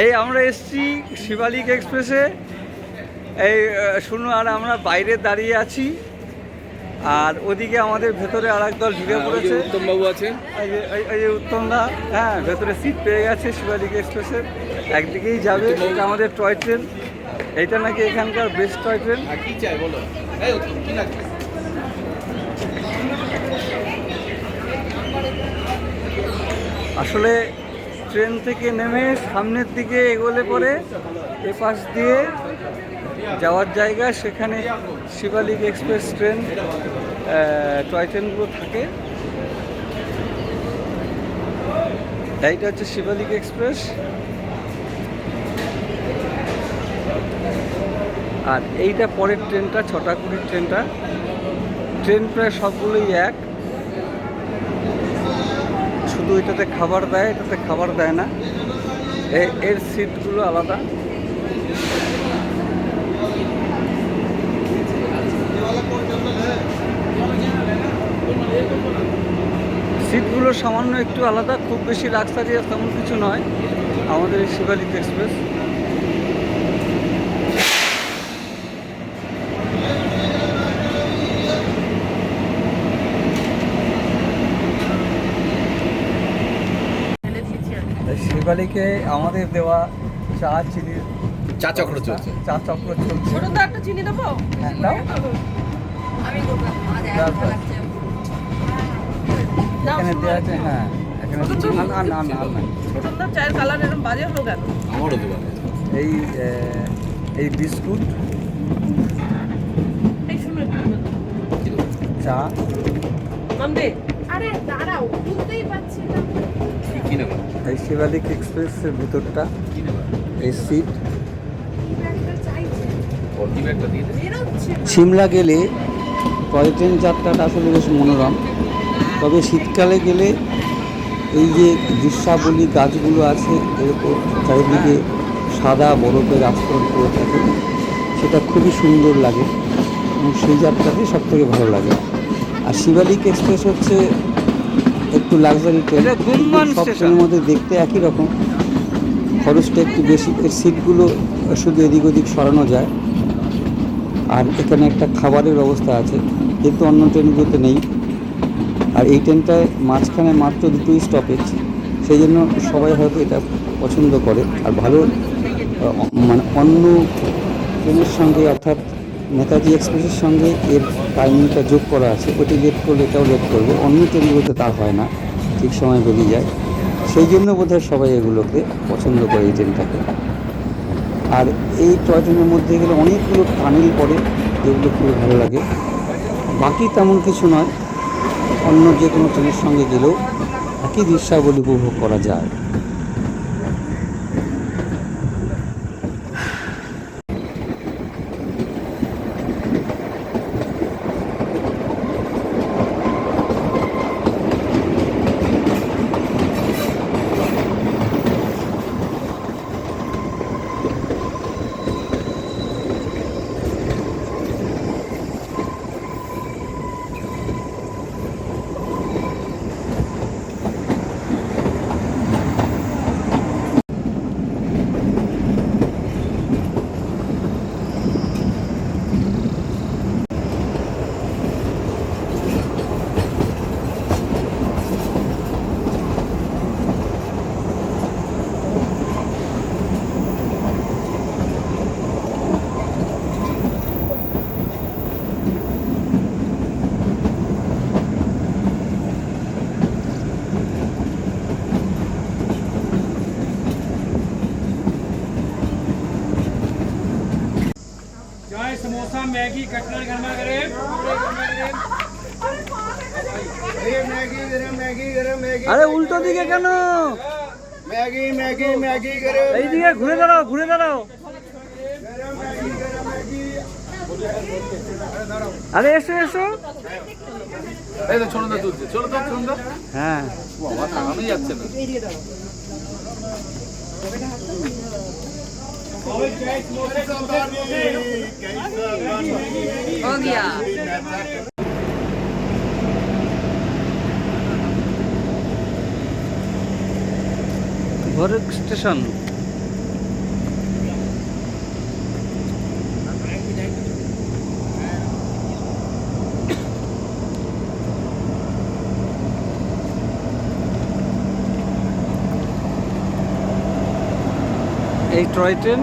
এই আমরা এসছি শিবালিক এক্সপ্রেসে। এই শুনুন আর আমরা বাইরে দাঁড়িয়ে আছি। আর ওদিকে আমাদের ভেতরে আর দল ঢুকে পড়েছে। উত্তম বাবু আছে। এই যে উত্তমদা হ্যাঁ ভেতরে সিট পেয়ে গেছে শিবালিক এক্সপ্রেসের একদিকেই যাবে এটা আমাদের টয় ট্রেন এইটা নাকি এখানকার বেস্ট টয় ট্রেন কি চাই বলো? এই উত্তম কি লাগবে? আসলে ট্রেন থেকে নেমে সামনের দিকে এগোলে পরে এপাশ দিয়ে যাওয়ার জায়গা, সেখানে শিবালিক এক্সপ্রেস ট্রেন টয় ট্রেনগুলো থাকে। এইটা হচ্ছে শিবালিক এক্সপ্রেস। আর এইটা পরের ট্রেনটা, ছটা কুড়ির ট্রেনটা। ট্রেন প্রায় সবগুলোই এক। শুধু এটাতে খাবার দেয়, এটাতে খাবার দেয় না। এর সিটগুলো আলাদা। সিটগুলো সামান্য একটু আলাদা, খুব বেশি লাক্সারিয়াস তেমন কিছু নয়। আমাদের এই শিবালিক এক্সপ্রেস। এই আমাদের দেওয়া চা চিনির চা চক্র চলছে। চা চক্র চলছে। ছোট তো একটা চিনি দেবো? হ্যাঁ, দাও। এখানে দেওয়া আছে হ্যাঁ এখানে না না না না না ছোট। তো চায়ের কালার এরকম বাজে হলো কেন? আমারও দেবে এই এই বিস্কুট চা। নন্দে আরে দাঁড়াও বুঝতেই পারছি না। কি নেবে? এই শিবালিক এক্সপ্রেসের ভিতরটা কি নেবে? এই সিট। সিমলা গেলে টয় ট্রেন যাত্রাটা আসলে বেশ মনোরম। তবে শীতকালে গেলে এই যে দৃশ্যাবলী গাছগুলো আছে এরকম চারিদিকে সাদা বরফের আস্তরণ করে থাকে সেটা খুবই সুন্দর লাগে এবং সেই যাত্রাটাই সব থেকে ভালো লাগে। আর শিবালিক এক্সপ্রেস হচ্ছে একটু লাক্সারি ট্রেন সব ট্রেনের মধ্যে দেখতে একই রকম। খরচটা একটু বেশি এর সিটগুলো শুধু এদিক ওদিক সরানো যায়। আর এখানে একটা খাবারের ব্যবস্থা আছে কিন্তু অন্য ট্রেনগুলোতে নেই। আর এই ট্রেনটায় মাঝখানে মাত্র দুটোই স্টপেজ সেই জন্য সবাই হয়তো এটা পছন্দ করে। আর ভালো মানে অন্য ট্রেনের সঙ্গে অর্থাৎ নেতাজি এক্সপ্রেসের সঙ্গে এর টাইমিংটা যোগ করা আছে, ওটি লেট করলে এটাও লেট করবে। অন্য ট্রেনগুলোতে তা হয় না, ঠিক সময় বেরিয়ে যায়। সেই জন্য বোধহয় সবাই এগুলোকে পছন্দ করে এই ট্রেনটাকে। আর এই টয় ট্রেনের মধ্যে গেলে অনেকগুলো টানেল পড়ে, যেগুলো খুবই ভালো লাগে। বাকি তেমন কিছু নয়, অন্য যে কোনো ট্রেনের সঙ্গে গেলেও একই দৃশ্যাবলী উপভোগ করা যায়। আরে উল্টো দিকে কেন? ম্যাগি ম্যাগি ম্যাগি করে এই দিকে ঘুরে দাঁড়াও ঘুরে দাঁড়াও। আরে এসো এসো। এই তো ছোটদা তুলছে। চলো তো ছোটদা। হ্যাঁ। বাবা তাকানোই যাচ্ছে না। हो गया ভরক স্টেশন এই টয় ট্রেন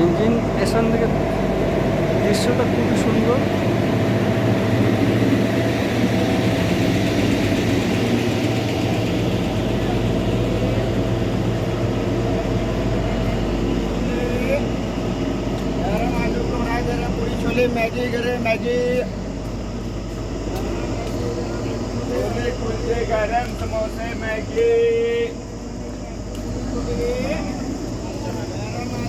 ইঞ্জিন এসান থেকে দৃশ্যটা খুবই সুন্দর। ম্যাগি ম্যাগি ম্যাগি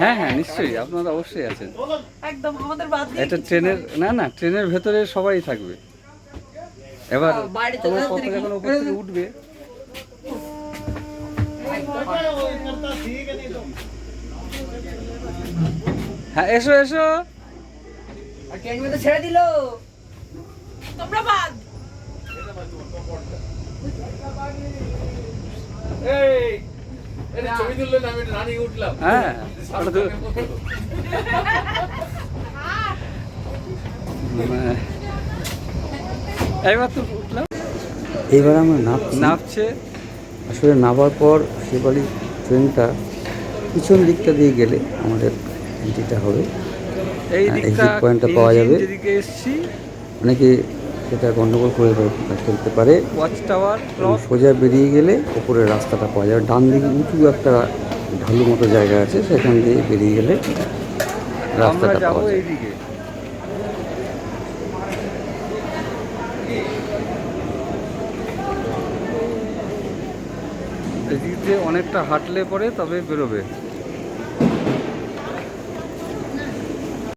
হ্যাঁ হ্যাঁ নিশ্চয়ই আপনারা অবশ্যই আছেন। একদম আমাদের বাদ এটা ট্রেনের না না ট্রেনের ভেতরে সবাই থাকবে। এবার তোমার চলে যখন উপর থেকে উঠবে হ্যাঁ এসো এসো। তোমরা বাদ। এই হ্যাঁ মানে, এইবার তো উঠলাম। এইবার আমরা নাপছি নাপছে আসলে নামার পর সেবালি ট্রেনটা পিছন দিকটা দিয়ে গেলে আমাদের এন্ট্রিটা হবে। এই হ্যাঁ, দিকটা exit point টা পাওয়া যাবে। অনেকে সেটা গন্ডগোল করে ফেলতে পারে। ওয়াচ টাওয়ার সোজা বেরিয়ে গেলে ওপরের রাস্তাটা পাওয়া যাবে ডান দিকে উঁচু একটা ঢালু মতো জায়গা আছে সেখান দিয়ে বেরিয়ে গেলে রাস্তাটা পাওয়া যায়। এদিক অনেকটা হাঁটলে পরে তবে বেরোবে।